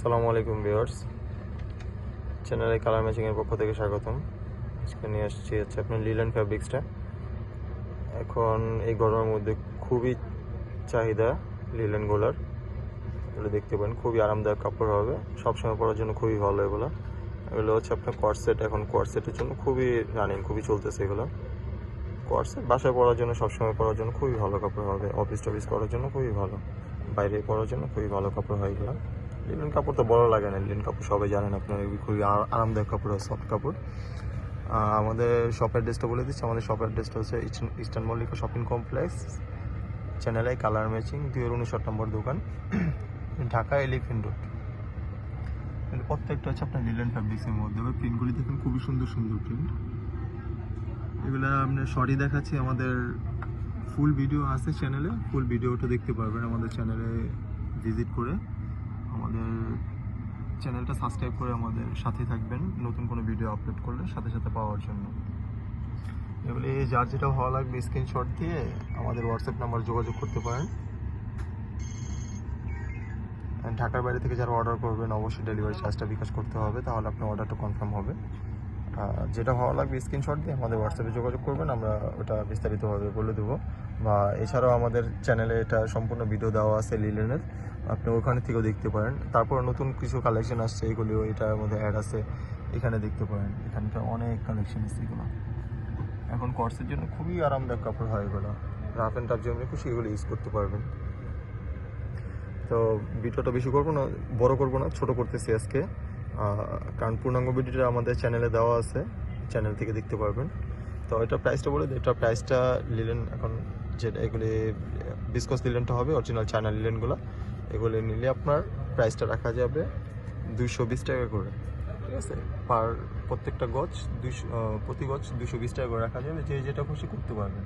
আসসালামু আলাইকুম ভিউয়ার্স। চ্যানেলে কালার ম্যাচিংয়ের পক্ষ থেকে স্বাগতম। আজকে নিয়ে আসছি হচ্ছে আপনার লিলেন ফ্যাব্রিক্সটা এখন এই গরমের মধ্যে খুবই চাহিদা লিলেনগুলোর এগুলো দেখতে পারেন, খুবই আরামদায়ক কাপড় হবে। সবসময় পরার জন্য খুবই ভালো এগুলো। এগুলো হচ্ছে আপনার কোয়ারসেট এখন কোয়ারসেটের জন্য খুবই রানিং খুবই চলতেছে এগুলো। কোয়ারসেট বাসায় পরার জন্য, সবসময় পরার জন্য খুবই ভালো কাপড় হবে। অফিস টফিস করার জন্য খুবই ভালো। বাইরে পরার জন্য খুবই ভালো কাপড় হয় এগুলো। লিলেন কাপড় তো বড় লাগে না। লিলেন কাপড় সবাই জানেন আপনার খুবই আরামদায়ক কাপড় হয় সফট কাপড় আমাদের শপ অ্যাড্রেসটা বলে দিচ্ছি। আমাদের শপ অ্যাড্রেসটা হচ্ছে ইস্টার্ন- মল্লিকা শপিং কমপ্লেক্স চ্যানেলে কালার ম্যাচিং দুই উনিশশো নম্বর দোকান, ঢাকা এলিফেন্ট রোড প্রত্যেকটা হচ্ছে আপনার লিলেন ফ্যাব্রিক্সের মধ্যে। প্রিন্টগুলি দেখুন, খুবই সুন্দর সুন্দর প্রিন্ট এগুলো আপনার শর্টই দেখাচ্ছি। আমাদের ফুল ভিডিও আছে চ্যানেলে ফুল ভিডিওটা দেখতে পারবেন আমাদের চ্যানেলে ভিজিট করে। আমাদের চ্যানেলটা সাবস্ক্রাইব করে আমাদের সাথে থাকবেন। নতুন কোনো ভিডিও আপলোড করলে সাথে সাথে পাওয়ার জন্য। এগুলি যার যেটা ভালো লাগবে স্ক্রিনশট দিয়ে আমাদের হোয়াটসঅ্যাপ নাম্বার যোগাযোগ করতে পারেন। ঢাকার বাইরে থেকে যারা অর্ডার করবেন, অবশ্যই ডেলিভারি চার্জটা বিকাশ করতে হবে, তাহলে আপনার অর্ডারটা কনফার্ম হবে। যেটা ভালো লাগবে স্ক্রিনশট দিয়ে আমাদের হোয়াটসঅ্যাপে যোগাযোগ করবেন, আমরা ওটা বিস্তারিতভাবে বলে দেবো। বা এছাড়াও আমাদের চ্যানেলে এটা সম্পূর্ণ ভিডিও দেওয়া আছে লিলেনের আপনি ওখানে থেকেও দেখতে পারেন। তারপর নতুন কিছু কালেকশন আসছে, এগুলিও এটার মধ্যে অ্যাড আছে, এখানে দেখতে পারেন। এখানটা অনেক কালেকশন আছে এগুলো। এখন কোর্সের জন্য খুবই আরামদায়ক কাপড় হয় এগুলো। রাফ অ্যান্ড টাফ জন্য খুশি এগুলো ইউজ করতে পারবেন। তো ভিডিওটা বেশি করব না, বড় করব না, ছোট করতেছি আজকে। কারণ পূর্ণাঙ্গ ভিডিওটা আমাদের চ্যানেলে দেওয়া আছে। চ্যানেল থেকে দেখতে পারবেন। তো এটা প্রাইসটা বলে এটা প্রাইসটা লিলেন এখন যেটা এগুলি বিসকস লিলেনটা হবে অরিজিনাল চায়না লিলেনগুলো এগুলি নিলে আপনার প্রাইসটা রাখা যাবে দুইশো বিশ টাকা করে। ঠিক আছে? পার প্রত্যেকটা গছ দুইশো প্রতি গছ দুশো বিশ টাকা করে রাখা যাবে। যে যেটা খুশি করতে পারবেন।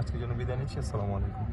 আজকের জন্য বিদায় নিচ্ছি। আসসালামু আলাইকুম।